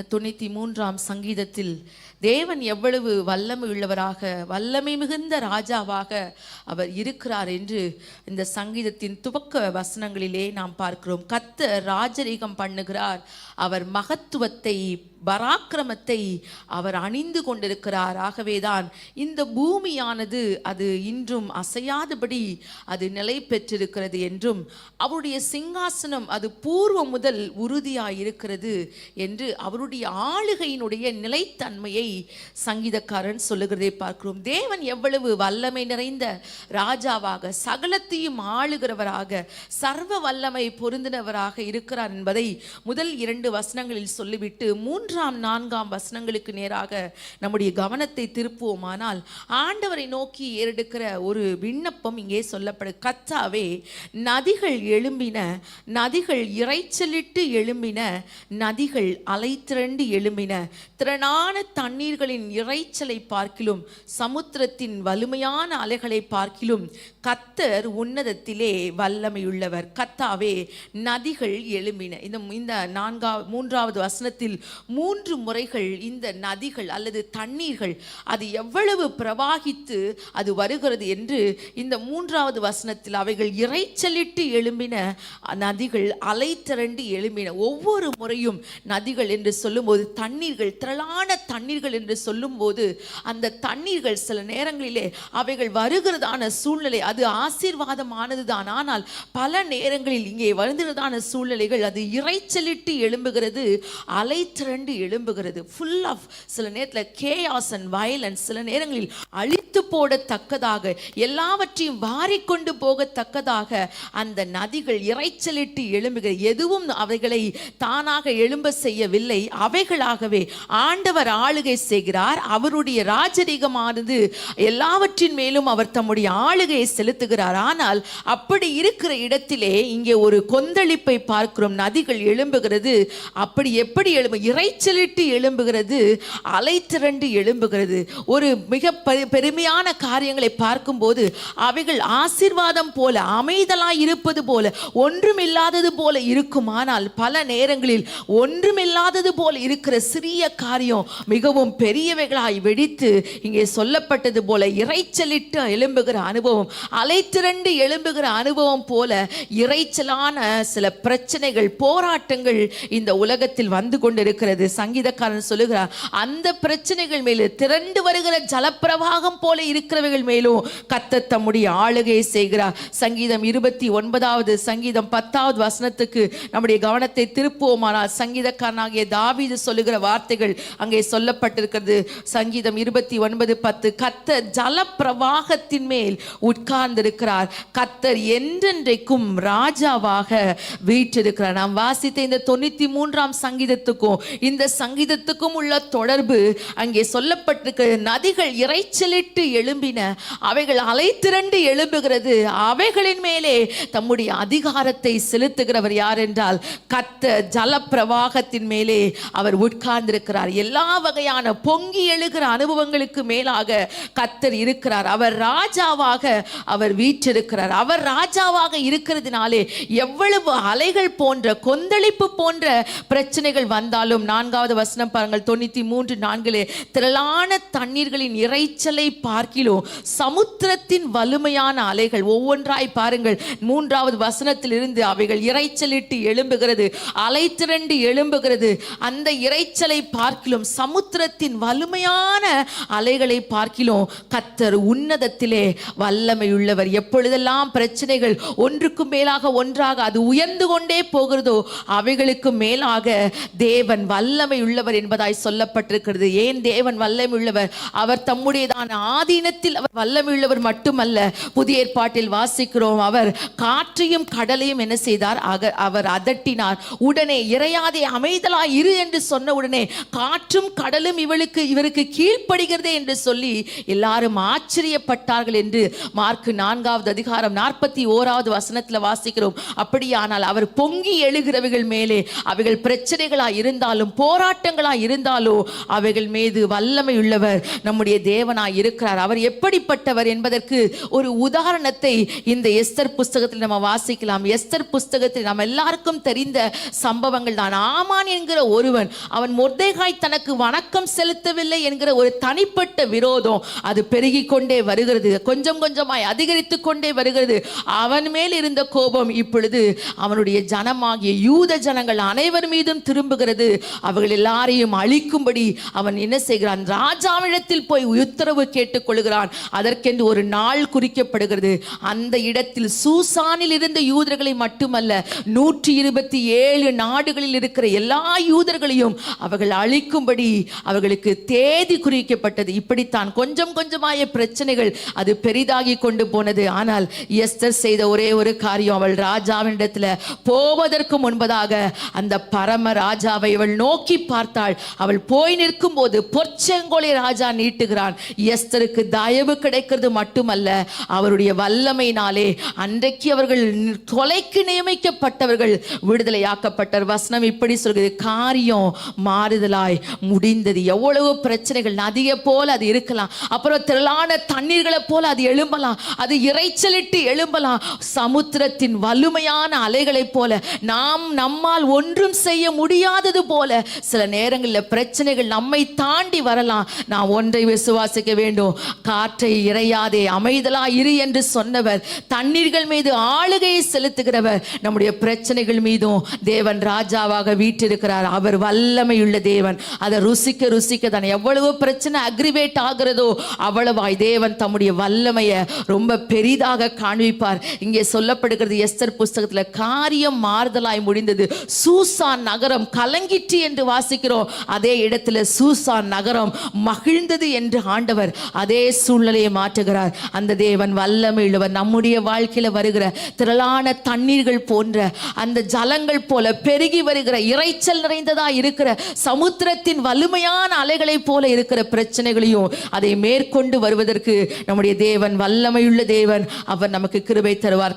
இந்த தொண்ணூற்றி மூன்றாம் சங்கீதத்தில் தேவன் எவ்வளவு வல்லமை உள்ளவராக வல்லமை மிகுந்த ராஜாவாக அவர் இருக்கிறார் என்று இந்த சங்கீதத்தின் துவக்க வசனங்களிலே நாம் பார்க்கிறோம். கத்த ராஜரீகம் பண்ணுகிறார் அவர் மகத்துவத்தை பராக்கிரமத்தை அவர் அணிந்து கொண்டிருக்கிறார். ஆகவேதான் இந்த பூமியானது அது இன்றும் அசையாதபடி அது நிலை பெற்றிருக்கிறது என்றும் அவருடைய சிங்காசனம் அது பூர்வம் முதல் உறுதியாக இருக்கிறது என்று அவருடைய ஆளுகையினுடைய நிலைத்தன்மையை சங்கீதக்காரன் சொல்லுகிறதை பார்க்கிறோம். தேவன் எவ்வளவு வல்லமை நிறைந்த ராஜாவாக சகலத்தையும் ஆளுகிறவராக சர்வ வல்லமை பொருந்தினவராக இருக்கிறார் என்பதை முதல் இரண்டு வசனங்களில் சொல்லிவிட்டு மூன்றாம் நான்காம் வசனங்களுக்கு நேராக நம்முடைய கவனத்தை திருப்புவோமானால் ஆண்டவரை நோக்கி ஏறெடுக்கிற ஒரு விண்ணப்பம் இங்கே சொல்லப்படு கத்தாவே நதிகள் எழும்பின நதிகள் இறைச்சலிட்டு எழும்பின நதிகள் அலைத்திரண்டு எழும்பின திறனான தண்ணீர்களின் இறைச்சலை பார்க்கிலும் சமுத்திரத்தின் வலிமையான அலைகளை பார்க்கிலும் கத்தர் உன்னதத்திலே வல்லமையுள்ளவர். கத்தாவே நதிகள் எழும்பின. இந்த இந்த நான்கா மூன்றாவது வசனத்தில் மூன்று முறைகள் இந்த நதிகள் அல்லது தண்ணீர்கள் அது எவ்வளவு பிரவாகித்து அது வருகிறது என்று இந்த மூன்றாவது வசனத்தில் அவைகள் இறைச்சலிட்டு எழும்பின நதிகள் அலை திரண்டு எழும்பின. ஒவ்வொரு முறையும் நதிகள் என்று சொல்லும்போது தண்ணீர்கள் திரளான தண்ணீர்கள் என்று சொல்லும்போது அந்த தண்ணீர்கள் சில நேரங்களிலே அவைகள் வருகிறதான சூழ்நிலை அது ஆசீர்வாதமானது தான் ஆனால் பல நேரங்களில் இங்கே வருகிறதான சூழ்நிலைகள் அது இறைச்சலிட்டு எழும்புகிறது அலை திரண்டு எழும்புகிறது. ஃபுல் ஆஃப் சில நேரத்தில் கேஆஸ் அண்ட் வயலன்ஸ் சில நேரங்களில் அழித்து போடத்தக்கதாக எல்லாவற்றையும் வாரிக்கொண்டு போகத்தக்கதாக அந்த நதிகள் இறைச்சலிட்டு எழும்புகிறது. எதுவும் அவைகளை தானாக எழும்ப செய்யவில்லை. அவைகளாகவே ஆண்டவர் ஆளுகை செய்கிறார். அவருடைய ராஜரீகமானது எல்லாவற்றின் மேலும் அவர் தம்முடைய ஆளுகையை செலுத்துகிறார். ஆனால் அப்படி இருக்கிற இடத்திலே இங்கே ஒரு கொந்தளிப்பை பார்க்கிறோம். நதிகள் எழும்புகிறது. அப்படி எப்படி எழும்பு? இறைச்சலிட்டு எழும்புகிறது அலை திரண்டு எழும்புகிறது. ஒரு மிக பெ- பெருமையான காரியங்களை பார்க்கும்போது அவைகள் ஆசீர்வாதம் போல அமைதலாய் இருப்பது போல ஒன்றுமில்லாதது போல இருக்குமானால் பல நேரங்களில் ஒன்றுமில்லாதது போல இருக்கிற சிறிய காரியம் மிகவும் பெரியவைகளாய் வெடித்து இங்கே சொல்லப்பட்டது போல இறைச்சலிட்டு எழும்புகிற அனுபவம் அலை திரண்டு எழும்புகிற அனுபவம் போல இறைச்சலான சில பிரச்சனைகள் போராட்டங்கள் இந்த உலகத்தில் வந்து கொண்டிருக்கிறது. சங்கீதக்காரன் சொல்லுகிறார் அந்த பிரச்சனைகள் மேலே திரண்டு வருகிற ஜலப்பிரவாகம் போல இருக்கிறவைகள் மேலும் கத்த தம்முடைய ஆளுகையை செய்கிறார். சங்கீதம் இருபத்தி ஒன்பதாவது சங்கீதம் பத்தாவது வசனத்துக்கு நம்முடைய கவனத்தை திருப்புவோமானால் சங்கீதக்காரனாகிய தாவீது சொல்லுகிற வார்த்தைகள் அங்கே சொல்லப்பட்டிருக்கிறது. சங்கீதம் இருபத்தி ஒன்பது பத்து கத்தர் ஜலப்பிரவாகத்தின் மேல் உட்கார்ந்திருக்கிறார். கத்தர் என்றென்றைக்கும் ராஜாவாக வீற்றிருக்கிறார். நாம் வாசித்த இந்த தொண்ணூத்தி மூன்றாம் சங்கீதத்துக்கும் இந்த சங்கீதத்துக்கும் உள்ள தொடர்பு அங்கே சொல்லப்பட்டிருக்கிறது நதிகள் இறைச்சலிட்டு எழும்பின. அவைகள் அலைத்திரண்டு எழும்புகிறது. அவைகளின் மேலே தம்முடைய அதிகாரத்தை செலுத்துகிறவர் யார் என்றால் கத்த ஜலப்பிரவாகத்தின் மேலே அவர் உட்கார்ந்திருக்கிறார். எல்லா வகையான பொங்கி எழுகிற அனுபவங்களுக்கு மேலாக கத்தர் இருக்கிறார். அவர் ராஜாவாக அவர் வீற்றிருக்கிறார். அவர் ராஜாவாக இருக்கிறதுனாலே எவ்வளவு அலைகள் போன்ற கொந்தளிப்பு போன்ற பிரச்சனைகள் வந்தாலும் நான் நான்காவது வசனம் பாருங்கள். தொண்ணூத்தி மூன்று நான்கிலே திரளான தண்ணீர்களின் இறைச்சலை பார்க்கிலும் சமுத்திரத்தின் வலிமையான அலைகள் ஒவ்வொன்றாய் பாருங்கள். மூன்றாவது வசனத்தில் இருந்து அவைகள் இறைச்சலிட்டு எழும்புகிறது அலை திரண்டு எழும்புகிறது. அந்த இறைச்சலை பார்க்கிலும் சமுத்திரத்தின் வலிமையான அலைகளை பார்க்கிலும் கத்தர் உன்னதத்திலே வல்லமையுள்ளவர். எப்பொழுதெல்லாம் பிரச்சனைகள் ஒன்றுக்கும் மேலாக ஒன்றாக அது உயர்ந்து கொண்டே போகிறதோ அவைகளுக்கு மேலாக தேவன் வல்ல வல்லமை உள்ளவர் என்பதாய் சொல்லப்பட்டிருக்கிறது. ஏன் தேவன் வல்லமை உள்ளவர்? அவர் தம்முடையதான ஆதீனத்தில் அவர் வல்லமை உள்ளவர் மட்டுமல்ல புதிய ஏற்பாட்டில் வாசிக்கிறோம். அவர் காற்றையும் கடலையும் என்ன செய்தார்? அக- அவர் அதட்டினார். உடனே இறையாதே அமைதலாய் இரு என்று சொன்ன உடனே காற்றும் கடலும் இவளுக்கு இவருக்கு கீழ்ப்படுகிறதே என்று சொல்லி எல்லாரும் ஆச்சரியப்பட்டார்கள் என்று மார்க் நான்காவது அதிகாரம் நாற்பத்தி ஓராவது வசனத்தில் வாசிக்கிறோம். அப்படியானால் அவர் பொங்கி எழுகிறவைகள் மேலே அவைகள் பிரச்சனைகளாக இருந்தாலும் போராட்டங்களா இருந்தாலோ அவைகள் மீது வல்லமை உள்ளவர் நம்முடைய தேவனாய் இருக்கிறார். அவர் எப்படிப்பட்டவர் என்பதற்கு ஒரு உதாரணத்தை இந்த எஸ்தர் புஸ்தகத்தில் நம்ம வாசிக்கலாம். எஸ்தர் புஸ்தகத்தில் நம்ம எல்லாருக்கும் தெரிந்த சம்பவங்கள் தான். ஆமான் என்கிற ஒருவன் அவன் முர்தேகாய் தனக்கு வணக்கம் செலுத்தவில்லை என்கிற ஒரு தனிப்பட்ட விரோதம் அது பெருகி கொண்டே வருகிறது. கொஞ்சம் கொஞ்சமாய் அதிகரித்து கொண்டே வருகிறது. அவன் மேல் இருந்த கோபம் இப்பொழுது அவனுடைய ஜனமாகிய யூத ஜனங்கள் அனைவர் மீதும் திரும்புகிறது. அவர்கள் எல்லாரையும் அழிக்கும்படி அவன் என்ன செய்கிறான்? ராஜாவிடத்தில் போய் உத்தரவு கேட்டுக்கொள்கிறான். அதற்கென்று ஒரு நாள் குறிக்கப்படுகிறது. அந்த இடத்தில் சூசானில் இருந்த யூதர்களை மட்டுமல்ல நூற்றி இருபத்தி ஏழு நாடுகளில் இருக்கிற எல்லா யூதர்களையும் அவர்கள் அழிக்கும்படி அவர்களுக்கு தேதி குறிக்கப்பட்டது. இப்படித்தான் கொஞ்சம் கொஞ்சமாய பிரச்சனைகள் அது பெரிதாகி கொண்டு போனது. ஆனால் எஸ்தர் செய்த ஒரே ஒரு காரியம் அவள் ராஜாவினிடத்துல போவதற்கு முன்பதாக அந்த பரம ராஜாவை அவள் நோக்கி பார்த்தாள். அவள் போய் நிற்கும் போது பொற்செங்கோலை ராஜா நீட்டுகிறான். எஸ்தருக்கு தயவு கிடைக்கிறது மட்டுமல்ல அவருடைய வல்லமையினாலே அன்றைக்கு அவர்கள் கொலைக்கு நியமிக்கப்பட்டவர்கள் விடுதலையாக்கப்பட்டார் வசனம் இப்படி சொல்கிறது காரியம் மாறுதலாய் முடிந்தது. எவ்வளவு பிரச்சனைகள் நதியை போல அது இருக்கலாம். அப்புறம் திரளான தண்ணீர்களை போல அது எழும்பலாம். அது இறைச்சலிட்டு எழும்பலாம். சமுத்திரத்தின் வலிமையான அலைகளைப் போல நாம் நம்மால் ஒன்றும் செய்ய முடியாதது போல சில நேரங்களில் பிரச்சனைகள் நம்மை தாண்டி வரலாம். நான் ஒன்றை விசுவாசிக்க வேண்டும். காற்றை இறையாதே அமைதலா இரு என்று சொன்னவர். தண்ணீர்கள் மீது ஆளுகையை செலுத்துகிறவர். நம்முடைய பிரச்சனைகள் மீதும் தேவன் ராஜாவாக வீட்டிருக்கிறார் அவர் வல்லமையுள்ள தேவன். அதை ருசிக்க ருசிக்க தான் எவ்வளவு பிரச்சனை அக்ரிவேட் ஆகிறதோ அவ்வளவாய் தேவன் தம்முடைய வல்லமையை ரொம்ப பெரிதாக காண்பிப்பார். இங்கே சொல்லப்படுகிறது எஸ்தர் புஸ்தகத்தில் காரியம் மாறுதலாய் முடிந்தது. சூசான் நகரம் கலங்கிற்று என்று வாசிக்கிறோம். அதே இடத்துல சூசான் நகரம் மகிழ்ந்தது என்று ஆண்டவர் அதே சூழ்நிலையை மாற்றுகிறார். அந்த தேவன் வல்லமை நம்முடைய வாழ்க்கையில வருகிற திரளான தண்ணீர்கள் போன்ற அந்த ஜலங்கள் போல பெருகி வருகிற இறைச்சல் நிறைந்ததா இருக்கிற சமுத்திரத்தின் வலிமையான அலைகளைப் போல இருக்கிற பிரச்சனைகளையும் அதை மேற்கொண்டு வருவதற்கு நம்முடைய தேவன் வல்லமையுள்ள தேவன். அவர் நமக்கு கிருபை தருவார்.